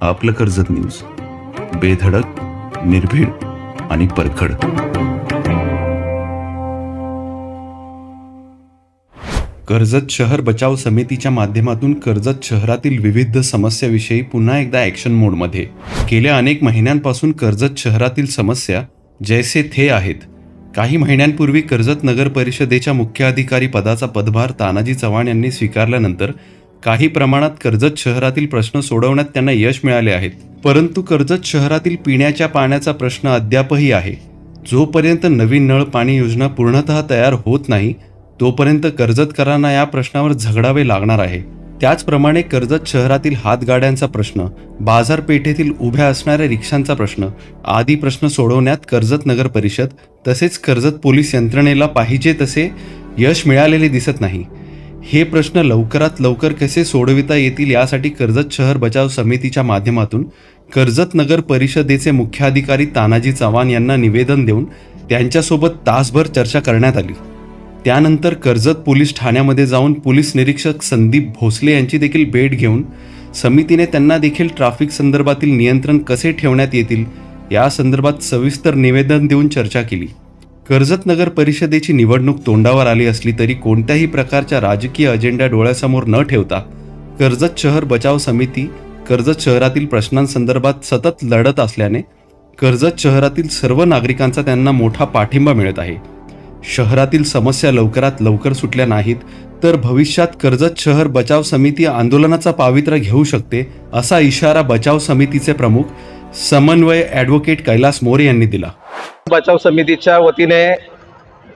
आपलं कर्जत न्यूज. बेधडक निर्भीड आणि परखड. कर्जत शहर बचाव समितीच्या माध्यमातून कर्जत शहरातील विविध समस्याविषयी पुन्हा एकदा ॲक्शन मोडमध्ये गेल्या अनेक महिन्यांपासून कर्जत शहरातील समस्या जैसे थे आहेत. काही महिन्यांपूर्वी कर्जत नगर परिषदेच्या मुख्य अधिकारी पदाचा पदभार तानाजी चव्हाण यांनी स्वीकारल्यानंतर काही प्रमाणात कर्जत शहरातील प्रश्न सोडवण्यात त्यांना यश मिळाले आहेत. परंतु कर्जत शहरातील पिण्याच्या पाण्याचा प्रश्न अद्यापही आहे. जोपर्यंत नवीन नळ पाणी योजना पूर्णतः तयार होत नाही तोपर्यंत कर्जतकरांना या प्रश्नावर झगडावे लागणार आहे. त्याचप्रमाणे कर्जत शहरातील हातगाड्यांचा प्रश्न बाजारपेठेतील उभ्या असणाऱ्या रिक्षांचा प्रश्न आदी प्रश्न सोडवण्यात कर्जत नगर परिषद तसेच कर्जत पोलीस यंत्रणेला पाहिजे तसे यश मिळालेले दिसत नाही. हे प्रश्न लवकरात लवकर कसे सोडविता येतील यासाठी कर्जत शहर बचाव समितीच्या माध्यमातून कर्जत नगर परिषदेचे मुख्याधिकारी तानाजी चव्हाण यांना निवेदन देऊन त्यांच्यासोबत तासभर चर्चा करण्यात आली. त्यानंतर कर्जत पोलीस ठाण्यामध्ये जाऊन पोलीस निरीक्षक संदीप भोसले यांची देखील भेट घेऊन समितीने त्यांना देखील ट्रॅफिक संदर्भातील नियंत्रण कसे ठेवण्यात येतील या संदर्भात सविस्तर निवेदन देऊन चर्चा केली. कर्जत नगर परिषदेची निवडणूक तोंडावर आली असली तरी कोणत्याही प्रकारच्या राजकीय अजेंडा डोळ्यासमोर न ठेवता कर्जत शहर बचाव समिती कर्जत शहरातील प्रश्नांसंदर्भात सतत लढत असल्याने कर्जत शहरातील सर्व नागरिकांचा त्यांना मोठा पाठिंबा मिळत आहे. शहरातील समस्या लवकरात लवकर सुटल्या नाहीत तर भविष्यात कर्जत शहर बचाव समिती आंदोलनाचा पावित्र्य घेऊ शकते असा इशारा बचाव समितीचे प्रमुख समन्वय ॲडव्होकेट कैलास मोरे यांनी दिला. बचाव समितीच्या वतीने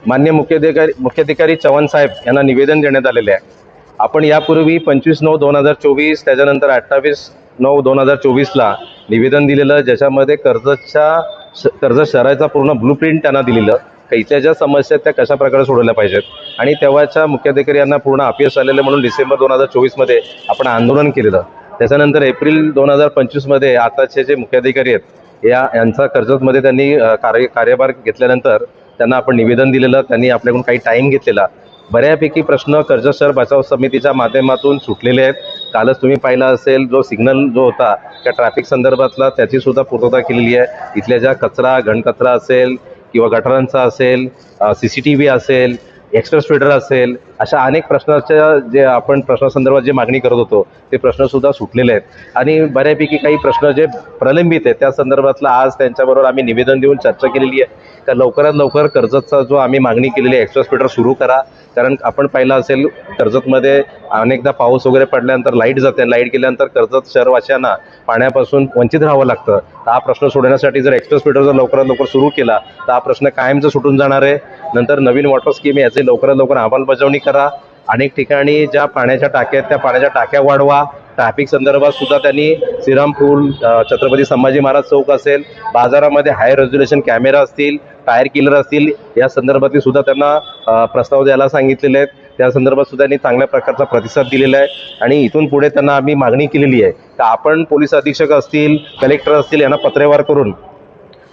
मान्य मुख्याधिकारी मुख्याधिकारी चव्हाण साहेब यांना निवेदन देण्यात आलेले आहे. आपण यापूर्वी पंचवीस नऊ दोन हजार चोवीस त्याच्यानंतर अठ्ठावीस नऊ दोन हजार चोवीसला निवेदन दिलेलं ज्याच्यामध्ये कर्जच्या कर्ज शहराचा पूर्ण ब्लू प्रिंट त्यांना दिलेलं. का ज्या समस्या आहेत त्या कशा प्रकारे सोडवल्या पाहिजेत? आणि तेव्हाच्या मुख्याधिकारी यांना पूर्ण अपयश आलेलं म्हणून डिसेंबर दोन हजार चोवीसमध्ये आपण आंदोलन केलेलं. त्याच्यानंतर एप्रिल दोन हजार पंचवीसमध्ये आताचे जे मुख्याधिकारी आहेत या यांचा कर्जतमध्ये त्यांनी कार्य कार्यभार घेतल्यानंतर त्यांना आपण निवेदन दिलेलं त्यांनी आपल्याकडून काही टाईम घेतलेला. बऱ्यापैकी प्रश्न कर्जत शहर बचाव समितीच्या माध्यमातून सुटलेले आहेत. कालच तुम्ही पाहिला असेल जो सिग्नल जो होता त्या ट्रॅफिक संदर्भातला त्याची सुद्धा पूर्तता केलेली आहे. इथल्या ज्या कचरा घनकचरा असेल किंवा गटारांचा असेल सी सी टी व्ही असेल एक्स्ट्रा स्पीडर असेल अशा अनेक प्रश्नाच्या जे आपण प्रश्नासंदर्भात जे मागणी करत होतो ते प्रश्नसुद्धा सुटलेले आहेत. आणि बऱ्यापैकी काही प्रश्न जे प्रलंबित आहेत त्या संदर्भातला आज त्यांच्याबरोबर आम्ही निवेदन देऊन चर्चा केलेली आहे. का लवकरात लवकर कर्जतचा जो आम्ही मागणी केलेली आहे एक्सप्रेस सुरू करा. कारण आपण पाहिलं असेल कर्जतमध्ये अनेकदा पाऊस वगैरे पडल्यानंतर लाइट जाते. लाइट गेल्यानंतर कर्जत शहरवासियांना पाण्यापासून वंचित राहावं लागतं. तर हा प्रश्न सोडवण्यासाठी जर एक्सप्रेस फिटर जर लवकरात लवकर सुरू केला तर हा प्रश्न कायमचा सुटून जाणार आहे. नंतर नवीन वॉटर स्कीम याची लवकरात लवकर अंमलबजावणी करा. अनेक ठिकाणी ज्या पाण्याच्या टाक्या आहेत त्या पाण्याच्या टाक्या वाढवा. ट्रॅफिक संदर्भात सुद्धा त्यांनी श्रीराम पूल छत्रपती संभाजी महाराज चौक असेल बाजारामध्ये हाय रेझोल्युशन कॅमेरा असतील टायर किलर असतील या संदर्भातील सुद्धा त्यांना प्रस्ताव द्यायला सांगितलेले आहेत. त्या संदर्भात सुद्धा त्यांनी चांगल्या प्रकारचा प्रतिसाद दिलेला आहे. आणि इथून पुढे त्यांना आम्ही मागणी केलेली आहे तर आपण पोलीस अधीक्षक असतील कलेक्टर असतील यांना पत्रव्यवहार करून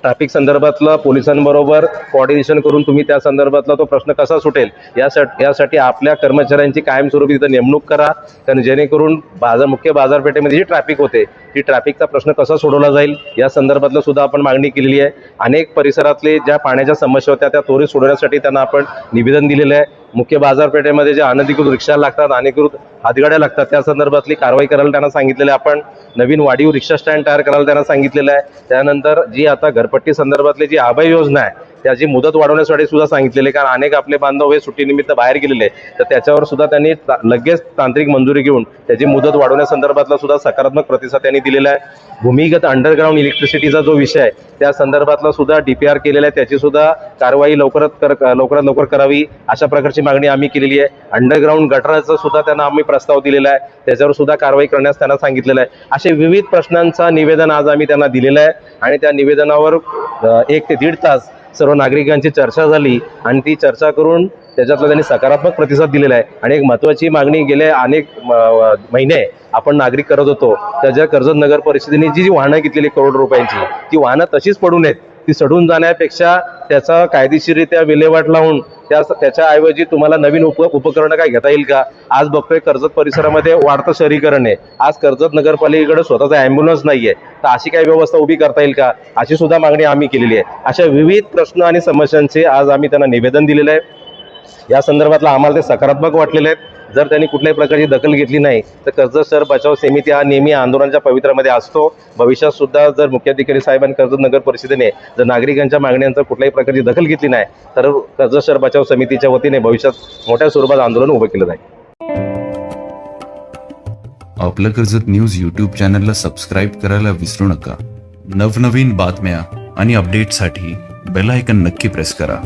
ट्रॅफिक संदर्भातलं पोलिसांबरोबर कोऑर्डिनेशन करून तुम्ही त्या संदर्भातला तो प्रश्न कसा सुटेल यासाठी यासाठी आपल्या कर्मचाऱ्यांची कायमस्वरूपी तिथं नेमणूक करा. कारण जेणेकरून बाजार मुख्य बाजारपेठेमध्ये जी ट्रॅफिक होते ती ट्रॅफिकचा प्रश्न कसा सोडवला जाईल या संदर्भातलं सुद्धा आपण मागणी केलेली आहे. अनेक परिसरातले ज्या पाण्याच्या समस्या होत्या त्या त्वरित सोडवण्यासाठी त्यांना आपण निवेदन दिलेलं आहे. मुख्य बाजारपेठेमध्ये जे अनधिकृत रिक्षा लागतात अनधिकृत हातगाड्या लागतात त्या संदर्भातली कारवाई करायला त्यांना सांगितलेलं आहे. आपण नवीन वाढीव रिक्षा स्टँड तयार करायला त्यांना सांगितलेलं आहे. त्यानंतर जी आता घरपट्टी संदर्भातली जी आभय योजना आहे त्याची मुदत वाढवण्यासाठी सुद्धा सांगितलेले आहे. कारण अनेक आपले बांधव हे सुट्टीनिमित्त बाहेर गेलेले तर त्याच्यावर सुद्धा त्यांनी ता- लगेच तांत्रिक मंजुरी घेऊन त्याची मुदत वाढवण्यासंदर्भातला सुद्धा सकारात्मक प्रतिसाद त्यांनी दिलेला आहे. भूमिगत अंडरग्राऊंड इलेक्ट्रिसिटीचा जो विषय आहे त्या संदर्भातला सुद्धा डीपीआर केलेला आहे. त्याची सुद्धा कारवाई लवकरात कर लवकरात लवकर करावी अशा प्रकारची मागणी आम्ही केलेली आहे. अंडरग्राऊंड गटराचा सुद्धा त्यांना आम्ही प्रस्ताव दिलेला आहे. त्याच्यावर सुद्धा कारवाई करण्यास त्यांना सांगितलेलं आहे. असे विविध प्रश्नांचा निवेदन आज आम्ही त्यांना दिलेलं आहे. आणि त्या निवेदनावर एक ते दीड तास सर्व नागरिकांची चर्चा झाली आणि ती चर्चा करून त्याच्यातला त्यांनी सकारात्मक प्रतिसाद दिलेला आहे. आणि एक महत्त्वाची मागणी गेले अनेक म, महिने आपण नागरिक करत होतो. त्याच्या कर्जत नगर परिषदेने जी जी वाहनं घेतलेली करोड रुपयांची ती वाहनं तशीच पडू नयेत. ती सडून जाण्यापेक्षा त्याचा कायदेशीररित्या विल्हेवाट लावून त्या त्याच्याऐवजी तुम्हाला नवीन उप उपकरणं काय घेता येईल का? आज बघतोय कर्जत परिसरामध्ये वाढतं शहरीकरण आहे. आज कर्जत नगरपालिकेकडे स्वतःचा नाही आहे तर अशी काही व्यवस्था उभी करता येईल का? अशी सुद्धा मागणी आम्ही केलेली आहे. अशा विविध प्रश्न आणि समस्यांचे आज आम्ही त्यांना निवेदन दिलेलं आहे. या संदर्भातला आम्हाला ते सकारात्मक वाटलेले आहेत जर त्यांनी कुठल्याही प्रकारची दखल घेतली नाही तर कर्जत शहर बचाव समिती हा नेहमी आंदोलनाच्या पवित्रामध्ये असतो. भविष्यात सुद्धा जर मुख्याधिकारी साहेब आणि कर्जत नगर परिषदेने जर नागरिकांच्या मागण्यांचा कुठल्याही प्रकारची दखल घेतली नाही तर कर्जत शहर बचाव समितीच्या वतीने भविष्यात मोठ्या स्वरूपात आंदोलन उभं केलं जाईल. आपलं कर्जत न्यूज यूट्यूब चॅनलला सबस्क्राईब करायला विसरू नका. नवनवीन बातम्या आणि अपडेटसाठी बेल आयकन नक्की प्रेस करा.